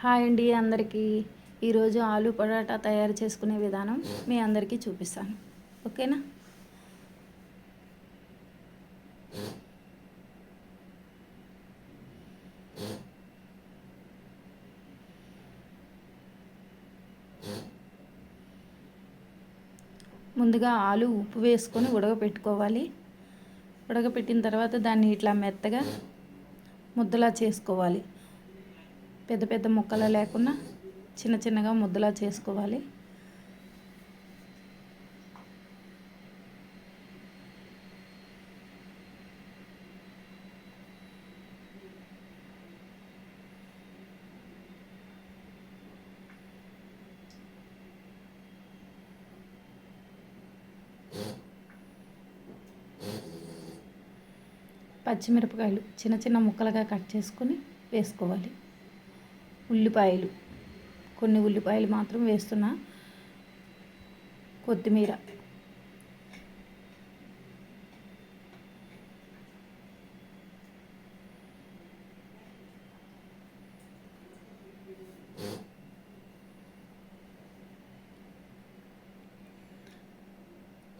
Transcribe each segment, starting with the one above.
Hi అండి అందరికీ. ఈరోజు ఆలు పరాటా తయారు చేసుకునే విధానం మీ అందరికీ చూపిస్తాను. ఓకేనా? ముందుగా ఆలు ఉప్పు వేసుకొని ఉడకపెట్టుకోవాలి ఉడకపెట్టిన తర్వాత దాన్ని ఇట్లా మెత్తగా ముద్దలా చేసుకోవాలి. పెద్ద పెద్ద ముక్కలు లేకుండా చిన్న చిన్నగా ముద్దలా చేసుకోవాలి. పచ్చిమిరపకాయలు చిన్న చిన్న ముక్కలుగా కట్ చేసుకొని వేసుకోవాలి. ఉల్లిపాయలు. కొన్ని ఉల్లిపాయలు మాత్రం వేస్తున్నా. కొత్తిమీర.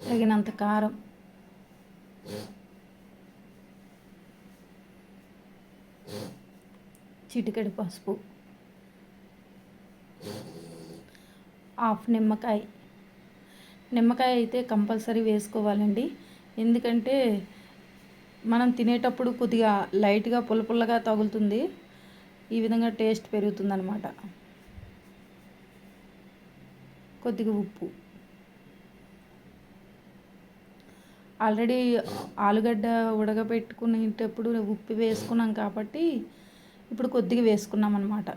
తగినంత కారం. చిటికెడు పసుపు. హాఫ్ నిమ్మకాయ. నిమ్మకాయ అయితే కంపల్సరీ వేసుకోవాలండి. ఎందుకంటే మనం తినేటప్పుడు కొద్దిగా లైట్గా పుల్ల పుల్లగా తగులుతుంది. ఈ విధంగా టేస్ట్ పెరుగుతుందన్నమాట. కొద్దిగా ఉప్పు. ఆల్రెడీ ఆలుగడ్డ ఉడకబెట్టుకునేటప్పుడు ఉప్పు వేసుకున్నాం కాబట్టి ఇప్పుడు కొద్దిగా వేసుకున్నాం అన్నమాట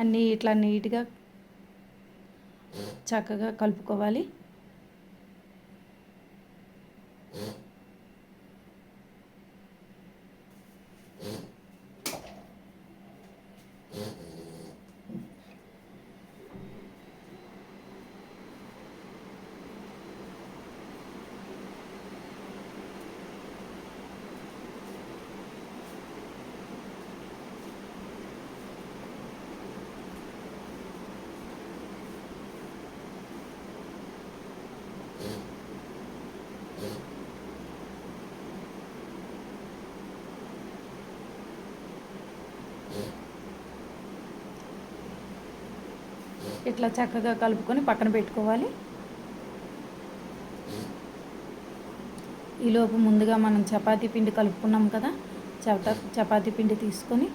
అన్నీ ఇట్లా నీట్గా చక్కగా కలుపుకోవాలి. ఇట్లా చక్కగా కలుపుకొని పక్కన పెట్టుకోవాలి. ఈలోపు ముందుగా మనం చపాతీ పిండి కలుపుకున్నాం కదా చపా చపాతీ పిండి తీసుకొని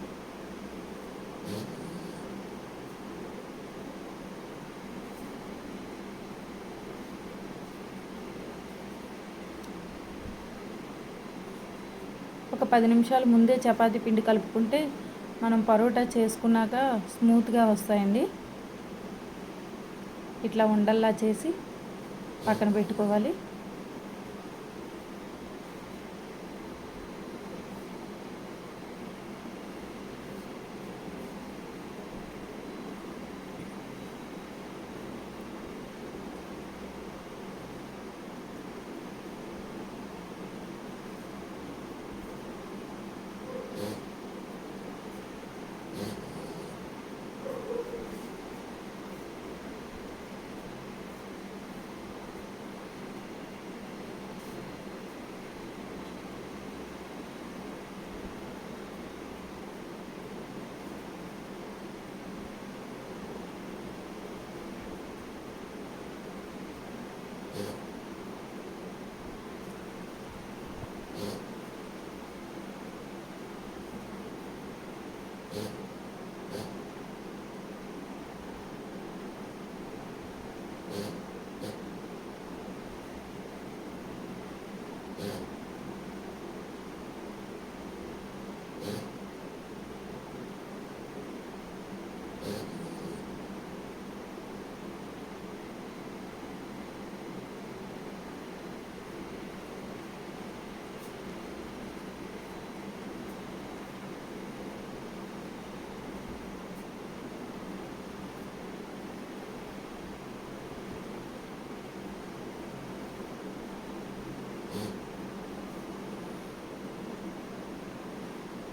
ఒక పది నిమిషాలు ముందే చపాతీ పిండి కలుపుకుంటే మనం పరోటా చేసుకున్నాక స్మూత్గా వస్తాయండి. ఇట్లా ఉండల్లా చేసి పక్కన పెట్టుకోవాలి. Amen.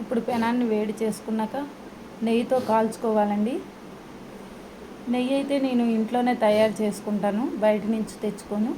ఇప్పుడు పెనాన్ని వేడి చేసుకున్నాక నెయ్యితో కాల్చుకోవాలండి. నెయ్యి అయితే నేను ఇంట్లోనే తయారు చేసుకుంటాను బయట నుంచి తెచ్చుకొని.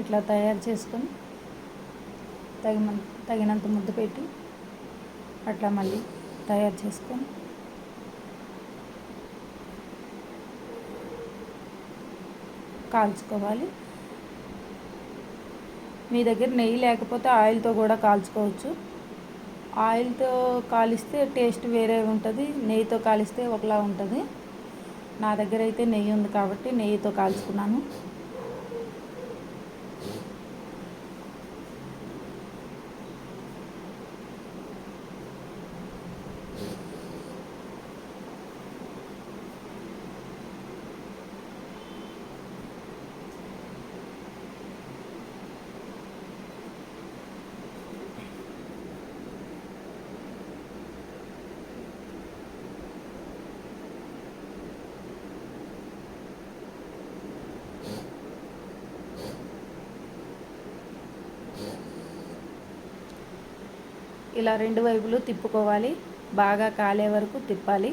ఇట్లా తయారు చేసుకొని తగిన తగినంత ముద్ద పెట్టి అట్లా మళ్ళీ తయారు చేసుకొని కాల్చుకోవాలి. మీ దగ్గర నెయ్యి లేకపోతే ఆయిల్తో కూడా కాల్చుకోవచ్చు. ఆయిల్తో కాలిస్తే టేస్ట్ వేరే ఉంటుంది నెయ్యితో కాలిస్తే ఒకలా ఉంటుంది. నా దగ్గర అయితే నెయ్యి ఉంది కాబట్టి నెయ్యితో కాల్చుకున్నాను. ఇలా రెండు వైపులు తిప్పుకోవాలి. బాగా కాలే వరకు తిప్పాలి.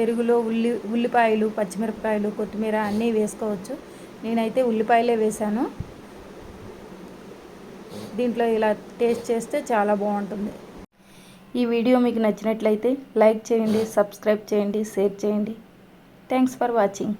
పెరుగులో ఉల్లి ఉల్లిపాయలు పచ్చిమిరపకాయలు కొత్తిమీర అన్నీ వేసుకోవచ్చు. నేనైతే ఉల్లిపాయలే వేశాను. దీంట్లో ఇలా టేస్ట్ చేస్తే చాలా బాగుంటుంది. ఈ వీడియో మీకు నచ్చినట్లయితే లైక్ చేయండి సబ్స్క్రైబ్ చేయండి షేర్ చేయండి. Thanks for watching